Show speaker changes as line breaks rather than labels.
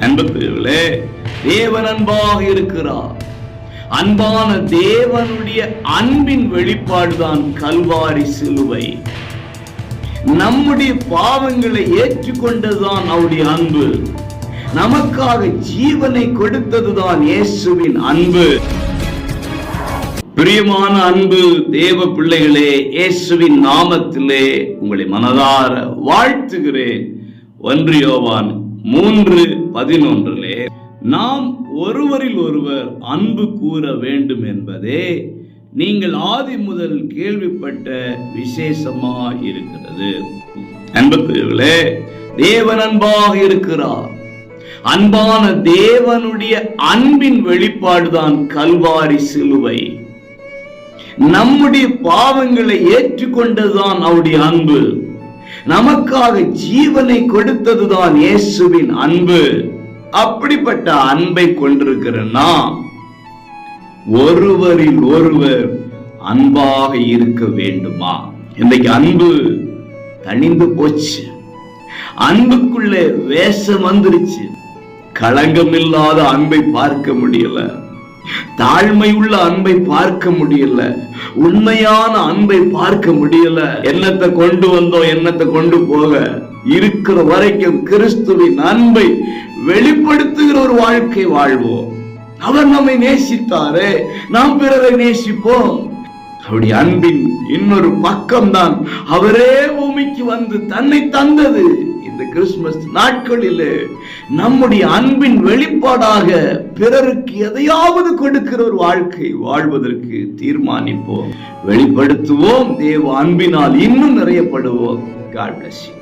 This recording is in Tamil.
அன்பர்களே தேவன் அன்பாக இருக்கிறார். அன்பான தேவனுடைய அன்பின் வெளிப்பாடுதான் கல்வாரி சிலுவை. நம்முடைய பாவங்களை ஏற்றுக்கொண்டதுதான் அவருடைய அன்பு. நமக்காக ஜீவனை கொடுத்ததுதான் இயேசுவின் அன்பு. பிரியமான அன்பு தேவ பிள்ளைகளே இயேசுவின் நாமத்திலே உங்களை மனதார வாழ்த்துகிறேன். ஒன்று யோவான் மூன்று பதினொன்றிலே நாம் ஒருவரில் ஒருவர் அன்பு கூற வேண்டும் என்பதே நீங்கள் ஆதி முதல் கேள்விப்பட்ட விசேஷமா இருக்கிறது. அன்புக்குரியவர்களே தேவன் அன்பாக இருக்கிறார். அன்பான தேவனுடைய அன்பின் வெளிப்பாடுதான் கல்வாரி சிலுவை. நம்முடைய பாவங்களை ஏற்றுக்கொண்டதுதான் அவருடைய அன்பு. நமக்காக ஜீவனை கொடுத்ததுதான் இயேசுவின் அன்பு. அப்படிப்பட்ட அன்பை கொண்டிருக்கிற நாம் ஒருவரில் ஒருவர் அன்பாக இருக்க வேண்டுமா? இன்றைக்கு அன்பு தணிந்து போச்சு. அன்புக்குள்ளே வேஷம் வந்துருச்சு. களங்கம் இல்லாத அன்பை பார்க்க முடியல. தாழ்மையுள்ள அன்பை பார்க்க முடியல உண்மையான அன்பை பார்க்க முடியல. என்னத்தை கொண்டு வந்தோம் என்னத்தை கொண்டு போக? இருக்கிற வரைக்கும் கிறிஸ்துவின் அன்பை வெளிப்படுத்துகிற ஒரு வாழ்க்கை வாழ்வோம். அவர் நம்மை நேசித்தாரே நாம் பிறரை நேசிப்போம். அவருடைய அன்பின் இன்னொரு பக்கம் தான் அவரே பூமிக்கு வந்து தன்னை தந்தது. இந்த கிறிஸ்துமஸ் நாட்களிலே நம்முடைய அன்பின் வெளிப்பாடாக பிறருக்கு எதையாவது கொடுக்கிற ஒரு வாழ்க்கை வாழ்வதற்கு தீர்மானிப்போம். வெளிப்படுத்துவோம். தேவ அன்பினால் இன்னும் நிறையப்படுவோம். God plus